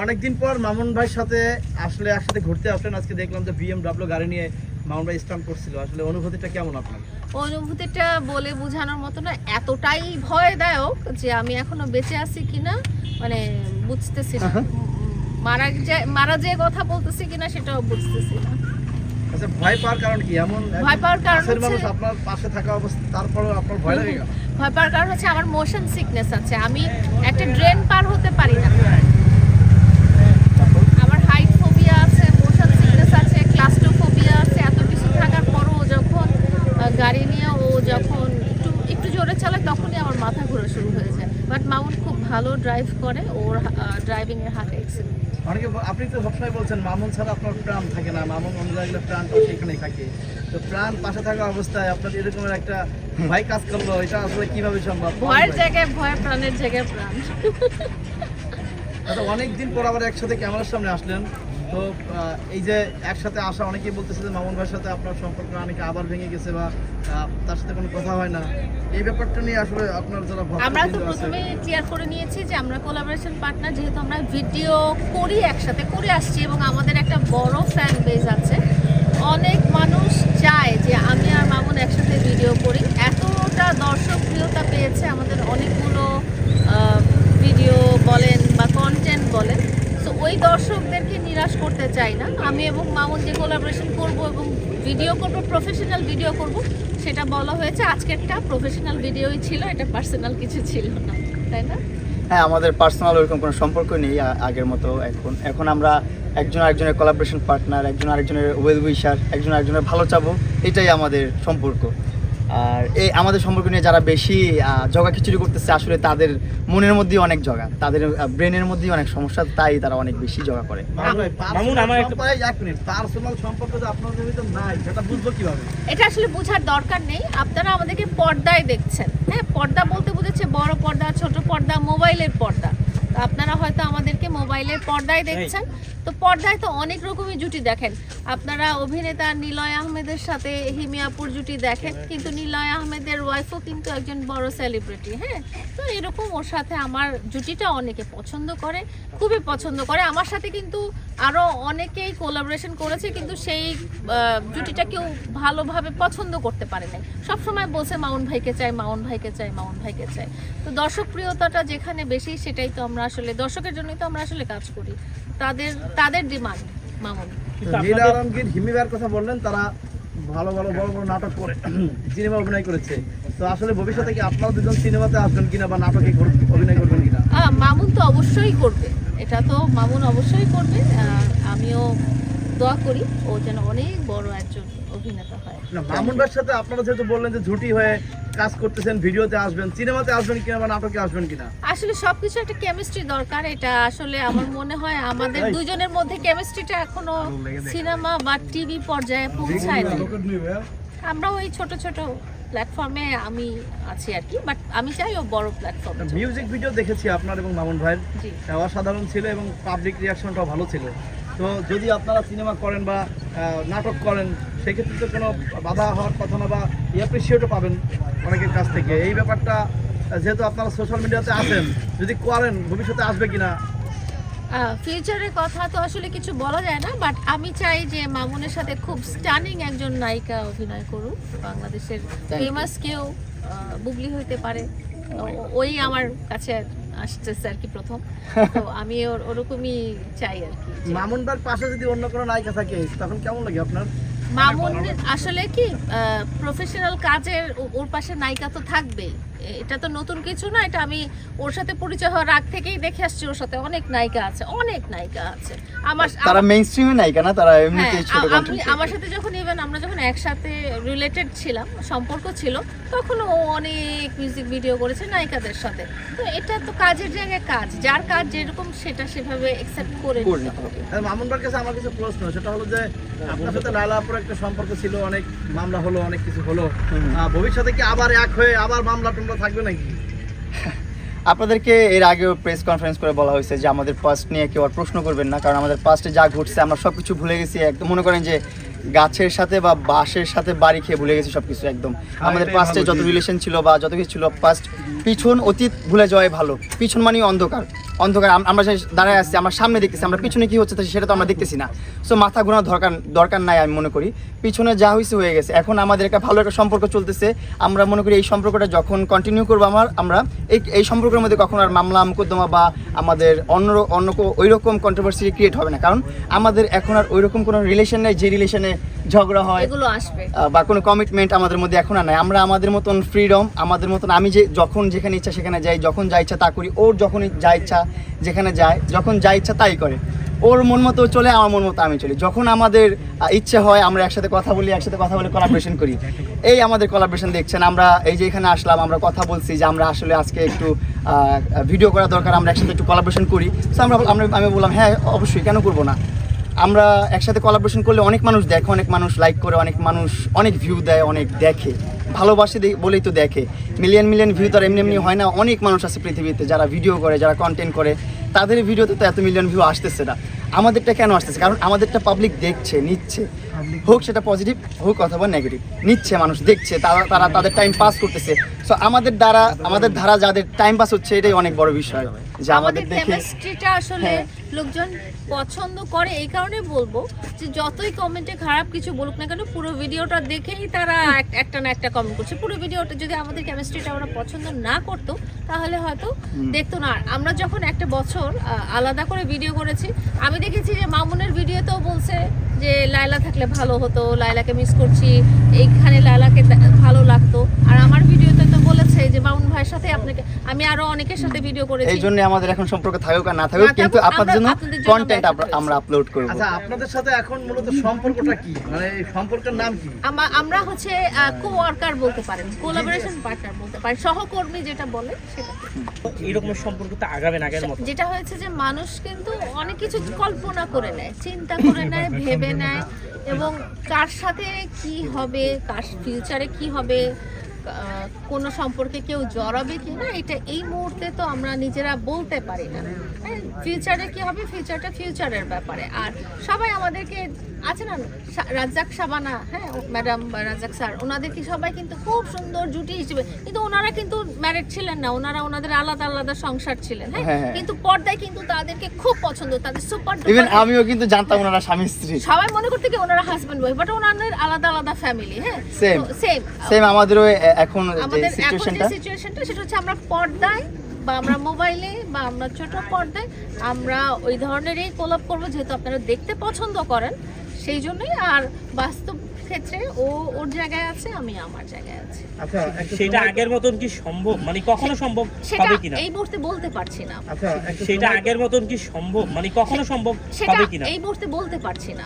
অনেকদিন পর মামুন ভাইয়ের সাথে আসলে একসাথে ঘুরতে আসলেন। আজকে দেখলাম যে বিএমডব্লিউ গাড়ি নিয়ে মামুন ভাই স্টাম্প করছিল। আসলে অনুভূতিটা কেমন আপনার? অনুভূতিটা বলে বোঝানোর মতো না এতটাই ভয়দায়ক যে আমি এখনও বেঁচে আছি কিনা মানে বুঝতেছি না। মারা যে মারা যে কথা বলতেছি কিনা সেটাও বুঝতেছি না। আচ্ছা ভয় পাওয়ার কারণ কি? এমন ভয় পাওয়ার কারণ মানুষ আপনার পাশে থাকা অবস্থা তারপরেও আপনার ভয় লাগে ভয় পাওয়ার কারণ হচ্ছে আমার মোশন সিকনেস আছে। আমি একটা ড্রেন পার হতে পারি না আমার হাইট ফোবিয়া আছে মোশন সিকনেস আছে ক্লাস্ট্রোফোবিয়া আছে এত কিছু থাকার পরও ও যখন আহ, গাড়ি নিয়ে ও যখন একটু একটু জোরে চালায় তখনই আমার মাথা ঘোরা শুরু হয়ে যায় বাট মাউন্ট খুব ভালো ড্রাইভ করে ওর ড্রাইভিং এর হাতে এক্সেলেন্ট অনেকে আপনি তো সবসময় বলছেন মামুন ছাড়া আপনার প্রাণ থাকে না মামুন অন্য জায়গায় প্রাণ তো সেখানেই থাকে। তো প্রাণ পাশে থাকা অবস্থায় আপনার এরকমের একটা ভয় কাজ করল এটা আসলে কীভাবে সম্ভব? ভয়ের জায়গায় ভয় প্রাণের জায়গায় প্রাণ। আচ্ছা অনেকদিন পর আবার একসাথে ক্যামেরার সামনে আসলেন। তো এই যে একসাথে আসা অনেকেই বলতেছে যে মামুন ভাইয়ের সাথে আপনার সম্পর্ক অনেকে আবার ভেঙে গেছে বা তার সাথে কোনো কথা হয় না। এই ব্যাপারটা নিয়ে আসলে আপনার যারা আমরা তো প্রথমে ক্লিয়ার করে নিয়েছি যে আমরা কোলাবোরেশন পার্টনার যেহেতু আমরা ভিডিও করি একসাথে করে আসছি এবং আমাদের একটা বড় ফ্যান বেজ আছে। অনেক মানুষ চায় যে আমি আর মামুন একসাথে ভিডিও করি। এতটা দর্শক প্রিয়তা পেয়েছে আমাদের অনেকগুলো ভিডিও বলেন বা কন্টেন্ট বলেন। ওই দর্শকদেরকে নিরাশ করতে চাই না। আমি এবং মামুন যে কোলাবোরেশন করব এবং ভিডিও করব প্রফেশনাল ভিডিও করব, সেটা বলা হয়েছে। আজকেরটা প্রফেশনাল ভিডিওই ছিল, এটা পার্সোনাল কিছু ছিল না, তাই না? হ্যাঁ আমাদের পার্সোনাল ওরকম কোনো সম্পর্ক নেই আগের মতো। এখন এখন আমরা একজন আরেকজনের কোলাবোরেশন পার্টনার একজন আরেকজনের ওয়েল উইশার একজন আরেকজনের ভালো চাবো এটাই আমাদের সম্পর্ক। আর এই আমাদের সম্পর্ক নিয়ে যারা বেশি জগা খিচুড়ি করতেছে আসলে তাদের মনের মধ্যেই অনেক জগা। তাদের ব্রেনের মধ্যেই অনেক সমস্যা তাই তারা অনেক বেশি জগা করে। মামুন ভাই, মামুন, personal আমার একটা- এক মিনিট পার্সোনাল সম্পর্ক যে আপনাদের ভিতর নাই সেটা বুঝব কীভাবে? এটা আসলে বোঝার দরকার নেই। আপনারা আমাদেরকে পর্দায় দেখছেন হ্যাঁ? পর্দা বলতে বুঝেছে বড় পর্দা ছোট পর্দা মোবাইলের পর্দা। আপনারা হয়তো আমাদেরকে মোবাইলের পর্দায় দেখছেন। তো পর্দায় তো অনেক রকমই জুটি দেখেন। আপনারা অভিনেতা নিলয় আহমেদের সাথে হিমিয়াপুর জুটি দেখেন, কিন্তু নিলয় আহমেদের ওয়াইফও কিন্তু একজন বড় সেলিব্রিটি হ্যাঁ? তো এরকম ওর সাথে আমার জুটিটা অনেকে পছন্দ করে, খুবই পছন্দ করে। আমার সাথে কিন্তু আরও অনেকেই কোলাবোরেশন করেছে, কিন্তু সেই জুটিটা কেউ ভালোভাবে পছন্দ করতে পারে নাই। সবসময় বলছে মাউন ভাইকে চাই মাউন ভাইকে চাই মাউন ভাইকে চাই। তো দর্শক প্রিয়তাটা যেখানে বেশি, সেটাই তো আমরা আসলে, দর্শকের জন্যই তো আমরা আসলে কাজ করি। তাদের তাদের ডিমান্ড মামুন। কিন্তু নীলা আলমগীর হিমিবার কথা বললেন তারা ভালো ভালো বড় বড় নাটক করে সিনেমা অভিনয় করেছে। তো আসলে ভবিষ্যতে কি আপনারা দুজন সিনেমাতে আসবেন কিনা বা নাটকে অভিনয় করবেন কিনা? মামুন তো অবশ্যই করবে। এটা তো মামুন অবশ্যই করবে। আমিও দোয়া করি ও যেন অনেক বড় একজন অভিনেতা হয়। না মামুন ভাইয়ের সাথে আপনারা যেহেতু বললেন যে ঝুটি হয়ে কাজ করতেছেন ভিডিওতে আসবেন সিনেমাতে আসবেন কিনা বা নাটকে আসবেন কিনা? আসলে সবকিছু একটা কেমিস্ট্রি দরকার এটা আসলে আমার মনে হয় আমাদের দুজনের মধ্যে কেমিস্ট্রিটা এখনও সিনেমা বা টিভি পর্যায়ে পৌঁছায় না আমরা ওই ছোট ছোট প্ল্যাটফর্মে আমি আছি আর কি বাট আমি চাই ও বড় প্ল্যাটফর্মে মিউজিক ভিডিও দেখেছি আপনার এবং মামুন ভাইয়ের। অসাধারণ ছিল এবং পাবলিক রিয়াকশনটাও ভালো ছিল। তো যদি আপনারা সিনেমা করেন বা নাটক করেন সেক্ষেত্রে তো কোনো বাধা হওয়ার কথা না বা অ্যাপ্রিসিয়েটও পাবেন অনেকের কাছ থেকে। এই ব্যাপারটা যেহেতু আপনারা সোশ্যাল মিডিয়াতে আছেন যদি করেন ভবিষ্যতে আসবে কিনা? ফিউচারের কথা তো আসলে কিছু বলা যায় না বাট আমি চাই যে মামুনের সাথে খুব স্টানিং একজন নায়িকা অভিনয় করুক বাংলাদেশের ফেমাস কেউ বুবলি হইতে পারে। ওই আমার কাছে আসতেছে আর কি প্রথম। তো আমি ওর ওরকমই চাই আর কি। যে- মামুন ভাইয়ের পাশে যদি অন্য কোনো নায়িকা থাকে তখন কেমন লাগে আপনার? মামুন আসলে কি প্রফেশনাল কাজের ওর পাশে নায়িকা তো থাকবেই। এটা তো নতুন কিছু না এটা আমি ওর সাথে পরিচয় হওয়ার আগ থেকেই দেখে আসছি ওর সাথে অনেক নায়িকা আছে অনেক নায়িকা আছে। আমার তারা মেইন স্ট্রিমে নাই কেন তারা এমনিতেই হ্যাঁ, ছোট আ- আমি আমার সাথে যখন ইভেন আমরা যখন একসাথে রিলেটেড ছিলাম সম্পর্ক ছিল তখন ও অনেক মিউজিক ভিডিও করেছে নায়িকাদের সাথে। তো এটা তো কাজের জায়গায় কাজ যার কাজ যেরকম সেটা সেভাবে অ্যাকসেপ্ট করে নিতে হবে। আর মামুন ভাইয়ের কাছে আমার কিছু প্রশ্ন সেটা হলো যে আপনার সাথে লালাপুর একটা সম্পর্ক ছিল অনেক মামলা হলো অনেক কিছু হলো ভবিষ্যতে কি আবার এক হয়ে আবার মামলা টামলা থাকবে নাকি? আপনাদেরকে এর আগেও প্রেস কনফারেন্স করে বলা হয়েছে যে আমাদের পাস্ট নিয়ে কেউ আর প্রশ্ন করবেন না কারণ আমাদের পাস্টে যা ঘটছে আমরা সব কিছু ভুলে গেছি। একদম মনে করেন যে গাছের সাথে বা বাঁশের সাথে বাড়ি খেয়ে ভুলে গেছি সব কিছু একদম আমাদের ফার্স্টে পাস্টে যত রিলেশন ছিল বা যত কিছু ছিল পাস্ট পিছন অতীত ভুলে যাওয়াই ভালো। পিছন মানেই অন্ধকার। অন্ধকার আমরা যে দাঁড়ায় আসছি আমরা সামনে দেখতেছি, আমরা পিছনে কি হচ্ছে সেটা তো আমরা দেখতেছি না। সো মাথা ঘোরানোর দরকার দরকার নাই আমি মনে করি। পিছনে যা হয়েছে হয়ে গেছে। এখন আমাদের একটা ভালো একটা সম্পর্ক চলতেছে। আমরা মনে করি এই সম্পর্কটা যখন কন্টিনিউ করব আমার, আমরা এই এই সম্পর্কের মধ্যে কখনো আর মামলা, মুকদ্দমা বা আমাদের অন্য অন্য ওই রকম কন্ট্রোভার্সি ক্রিয়েট হবে না। কারণ আমাদের এখন আর ওই রকম কোনো রিলেশন নেই, যে রিলেশনে ঝগড়া হয় এগুলো আসবে। বা কোনো কমিটমেন্ট আমাদের মধ্যে এখন আর নাই। আমরা আমাদের মতন ফ্রিডম আমাদের মতন আমি যে যখন যেখানে ইচ্ছা সেখানে যাই যখন যা ইচ্ছা তা করি ওর যখন যা ইচ্ছা যেখানে যায় যখন যা ইচ্ছা তাই করে। ওর মন মতো চলে আমার মন মতো আমি চলি। যখন আমাদের ইচ্ছে হয় আমরা একসাথে কথা বলি একসাথে কথা বলে কোলাবরেশন করি। এই আমাদের কোলাবরেশন দেখছেন আমরা এই যে এখানে আসলাম আমরা কথা বলছি যে আমরা আসলে আজকে একটু ভিডিও করা দরকার আমরা একসাথে একটু কোলাবরেশন করি। তো আমরা আমি বললাম হ্যাঁ অবশ্যই কেন করব না? আমরা একসাথে কলাবরেশন করলে অনেক মানুষ দেখে, অনেক মানুষ লাইক করে, অনেক মানুষ অনেক ভিউ দেয়, অনেক দেখে। ভালোবাসে বলেই তো দেখে। মিলিয়ন মিলিয়ন ভিউ তো আর এমনি এমনি হয় না। অনেক মানুষ আছে পৃথিবীতে যারা ভিডিও করে, যারা কন্টেন্ট করে। তাদের ভিডিওতে তো এত মিলিয়ন ভিউ আসতেছে না। আমাদেরটা কেন আসতেছে? কারণ আমাদেরটা পাবলিক দেখছে নিচ্ছে। হোক সেটা পজিটিভ হোক অথবা নেগেটিভ নিচ্ছে মানুষ দেখছে তারা তারা তাদের টাইম পাস করতেছে। সো আমাদের দ্বারা আমাদের ধারা যাদের টাইম পাস হচ্ছে এটাই অনেক বড় বিষয় যে আমাদের দেখে আসলে হ্যাঁ। লোকজন পছন্দ করে এই কারণে বলব যে যতই কমেন্টে খারাপ কিছু বলুক না কেন পুরো ভিডিওটা দেখেই তারা একটা না একটা কমেন্ট করছে। পুরো ভিডিওটা যদি আমাদের কেমিস্ট্রিটা ওরা পছন্দ না করতো তাহলে হয়তো দেখতো না। আমরা যখন একটা বছর আহ, আলাদা করে ভিডিও করেছি আমি দেখেছি যে মামুনের ভিডিওতেও বলছে যে লায়লা থাকলে ভালো হতো লায়লাকে মিস করছি এইখানে লায়লাকে ভালো লাগতো। আর আমার ভিডিওতে তো বলেছে যে মামুন ভাইয়ের সাথে আপনাকে আমি আরও অনেকের সাথে ভিডিও করেছি। এই জন্য আমাদের এখন সম্পর্ক থাকুক আর না থাকুক কিন্তু আপনাদের জন্য কন্টেন্ট আমরা আপলোড করব। আচ্ছা আপনাদের সাথে এখন মূলত সম্পর্কটা কি? মানে এই সম্পর্কের নাম কি? আমরা হচ্ছে কো ওয়ার্কার বলতে পারেন কোলাবোরেশন পার্টনার বলতে পারেন সহকর্মী যেটা বলে সেটা। এরকম সম্পর্ক তো আগাবে না আগের মতো। যেটা হয়েছে যে মানুষ কিন্তু অনেক কিছু কল্পনা করে নেয় চিন্তা করে নেয় ভেবে নেয় এবং কার সাথে কি হবে, কার ফিউচারে কি হবে কোন সম্পর্কে কেউ জড়াবে কি না, এটা এই মুহূর্তে তো আমরা নিজেরা বলতে পারি না। ফিউচারে কি হবে ফিউচারটা ফিউচারের ব্যাপারে। আর সবাই আমাদেরকে আছে না? রাজ্জাক সাবানা হ্যাঁ ম্যাডাম বা রাজ্জাক স্যার ওনাদেরকে সবাই কিন্তু খুব সুন্দর জুটি হিসেবে কিন্তু ওনারা কিন্তু ম্যারিড ছিলেন না ওনারা ওনাদের আলাদা আলাদা সংসার ছিলেন হ্যাঁ? হ্যাঁ, হ্যাঁ। কিন্তু পর্দায় কিন্তু তাদেরকে খুব পছন্দ তাদের সুপার ইভেন আমিও কিন্তু জানতাম ওনারা স্বামী স্ত্রী। সবাই মনে করতে কি ওনারা হাজবেন্ড ওয়াইফ বাট ওনাদের আলাদা আলাদা ফ্যামিলি হ্যাঁ? Same. সেম সেম আমাদেরও এখন যে আমাদের এখন যে সিচুয়েশনটা সিচুয়েশনটা সেটা হচ্ছে আমরা পর্দায় বা আমরা মোবাইলে বা আমরা ছোট পর্দায় আমরা ওই ধরনেরই কোলাপ করব যেহেতু আপনারা দেখতে পছন্দ করেন। সেই জন্যই আর বাস্তব ক্ষেত্রে ও ওর জায়গায় আছে আমি আমার জায়গায় আছি। আচ্ছা সেটা আগের মতন কি সম্ভব? মানে কখনো সম্ভব সেটা হবে কিনা? এই মুহূর্তে বলতে পারছি না। আচ্ছা সেটা আগের মতন কি সম্ভব? মানে কখনো সম্ভব সেটা হবে কিনা? এই মুহূর্তে বলতে পারছি না।